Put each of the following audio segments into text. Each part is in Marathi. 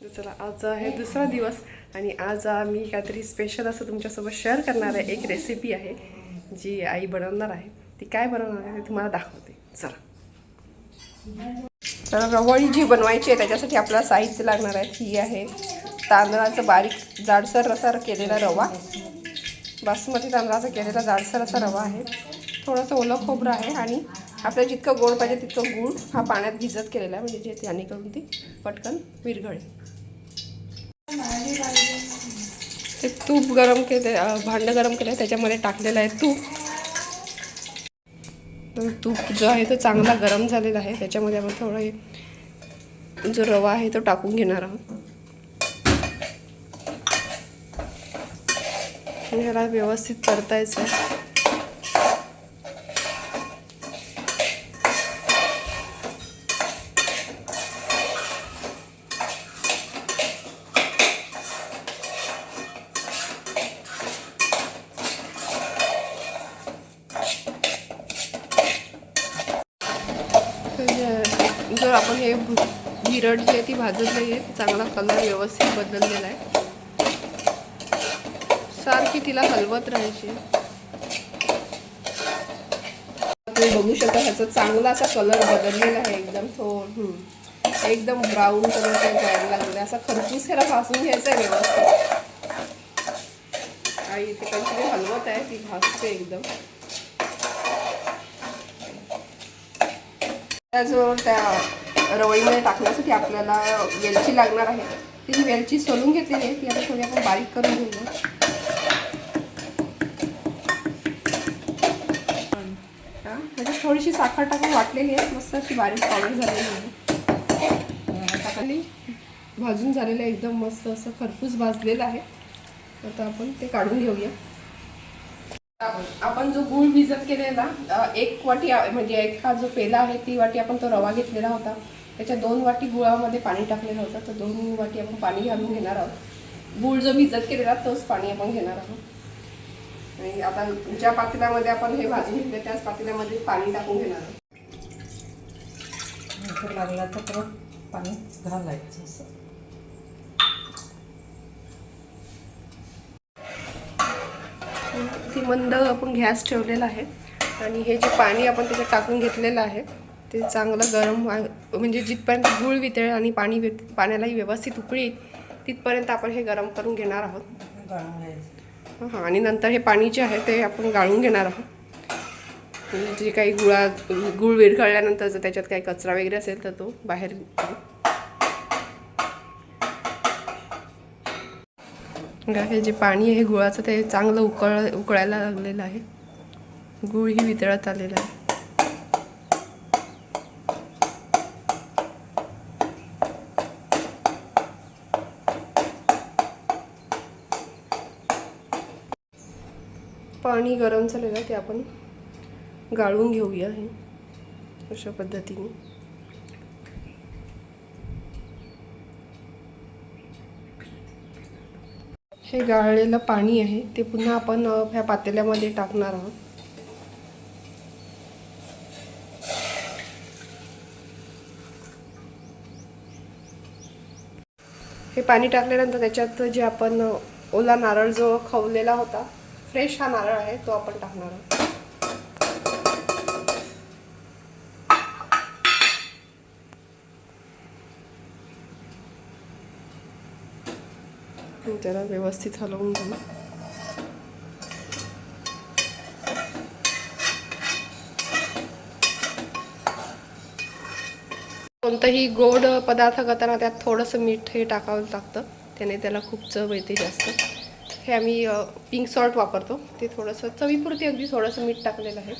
चला आज आहे दुसरा दिवस आणि आज मी काहीतरी स्पेशल असं तुमच्यासोबत शेअर करणार आहे. एक रेसिपी आहे जी आई बनवणार आहे. ती काय बनवणार आहे ते तुम्हाला दाखवते. चला. तर रवळी जी बनवायची आहे त्याच्यासाठी आपल्याला साहित्य लागणार आहे. ही आहे तांदळाचं बारीक जाडसर असा केलेला रवा. बासमती तांदळाचा केलेला जाडसर असा रवा आहे. थोडंसं ओलं खोबरं आहे आणि आपल्याला जितकं गोड पाहिजे तितकं गूळ हा पाण्यात भिजत केलेला आहे म्हणजे जे त्याने करून ती पटकन विरघळेल. ते तूप गरम केले भांडं गरम केलं त्याच्यामध्ये टाकलेलं आहे तूप. तर तूप जो आहे तो चांगला गरम झालेला आहे त्याच्यामध्ये आपण थोडं जो रवा आहे तो टाकून घेणार आहोत. ह्याला व्यवस्थित परतायचं आहे तर तर आपण हे हिरड जी आहे ती भाजत नाही आहे चांगला कलर व्यवस्थित बदललेला आहे. सारखी तिला हलवत राहायची. तुम्ही बघू शकता ह्याचा चांगला असा कलर बदललेला आहे एकदम तो एकदम ब्राऊन कलर जायला लागलेला असा खरपूस ह्याला भासून घ्यायचा आहे व्यवस्थित. आई इथे कंटिन्यू हलवत आहे ती भासते एकदम. त्याचबरोबर त्या रवळीमध्ये टाकण्यासाठी आपल्याला वेलची लागणार आहे. ती वेलची सोलून घेतलेली आहे ती आता थोडी आपण बारीक करून घेऊया. हा, त्याच्यात थोडीशी साखर टाकून वाटलेली आहे. मस्त अशी बारीक पावडर झालेली आहे. टाकली भाजून झालेलं आहे एकदम मस्त असं खरपूस भाजलेलं आहे. आता आपण ते काढून घेऊया. आपण जो गूळ भिजत केलेला एक वाटी म्हणजे एक हा जो पेला आहे ती वाटी आपण तो रवा घेतलेला होता. त्याच्या दोन वाटी गुळामध्ये पाणी टाकलेलं होतं. तर दोन वाटी आपण पाणी घालून घेणार आहोत. गूळ जो भिजत केलेला तोच पाणी आपण घेणार आहोत. आणि आता ज्या पातेल्यामध्ये आपण हे भाजून घेतले त्याच पातेल्यामध्ये पाणी टाकून घेणार आहोत. लागला तर परत पाणी घालायचं असं. ती मंद आपण गॅस ठेवलेला आहे. आणि हे जे पाणी आपण त्याच्यात टाकून घेतलेलं आहे ते चांगलं गरम म्हणजे जिथपर्यंत गूळ वितळेल आणि पाणी पाण्यालाही व्यवस्थित उकळी तिथपर्यंत आपण हे गरम करून घेणार आहोत. हां आणि नंतर हे पाणी जे आहे ते आपण गाळून घेणार आहोत. म्हणजे जे काही गुळा गुळ विरघळल्यानंतर जर त्याच्यात काही कचरा वगैरे असेल तर तो बाहेर हे जे पाणी आहे गुळाचं ते चांगलं उकळ उकळायला लागलेलं आहे. गुळही वितळत आलेला आहे. पाणी गरम झालेलं ते आपण गाळून घेऊया हे अशा पद्धतीने. हे गाळलेलं पाणी आहे ते पुन्हा आपण ह्या पातेल्यामध्ये टाकणार आहोत. हे पाणी टाकल्यानंतर त्याच्यात जे आपण ओला नारळ जो खवलेला होता फ्रेश हा नारळ आहे तो आपण टाकणार आहोत. त्याला व्यवस्थित हलवून घेऊ. कोणतंही गोड पदार्थ करताना त्यात थोडंसं मीठ हे टाकावं लागतं. त्याने त्याला खूप चव येते जास्त. हे आम्ही पिंक सॉल्ट वापरतो. ते थोडंसं चवीपुरती अगदी थोडंसं मीठ टाकलेलं आहे.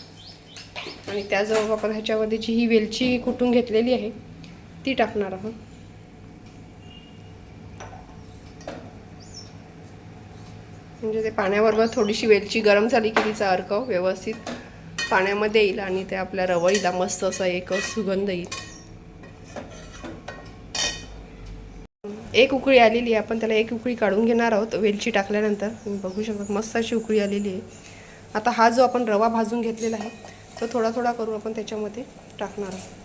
आणि त्याजवळ आपण ह्याच्यामध्ये जी ही वेलची कुटून घेतलेली आहे ती टाकणार आहोत. म्हणजे ते पाण्याबरोबर थोडीशी वेलची गरम झाली की तिचा अर्क व्यवस्थित पाण्यामध्ये येईल आणि ते आपल्या रवळीला मस्त असा एक सुगंध येईल. एक उकळी आलेली आहे. आपण त्याला एक उकळी काढून घेणार आहोत. वेलची टाकल्यानंतर तुम्ही बघू शकता मस्त अशी उकळी आलेली आहे. आता हा जो आपण रवा भाजून घेतलेला आहे तो थोडा थोडा करून आपण त्याच्यामध्ये टाकणार आहोत.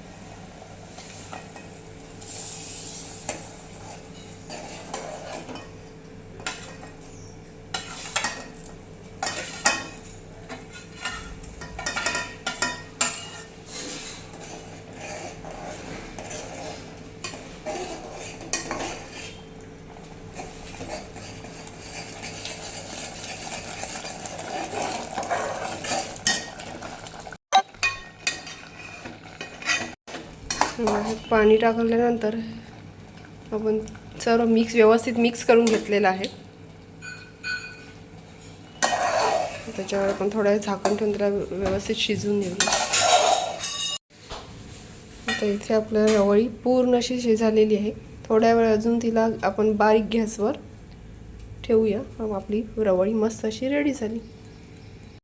पाणी टाकल्यानंतर आपण सर्व मिक्स व्यवस्थित मिक्स करून घेतलेलं आहे. त्याच्यावर आपण थोडा वेळ झाकण ठेवून त्याला व्यवस्थित शिजवून घेऊ आता इथे आपल्या रवळी पूर्ण अशी शिजालेली आहे. थोड्या वेळ अजून तिला आपण बारीक गॅसवर ठेवूया. मग आपली रवळी मस्त अशी रेडी झाली.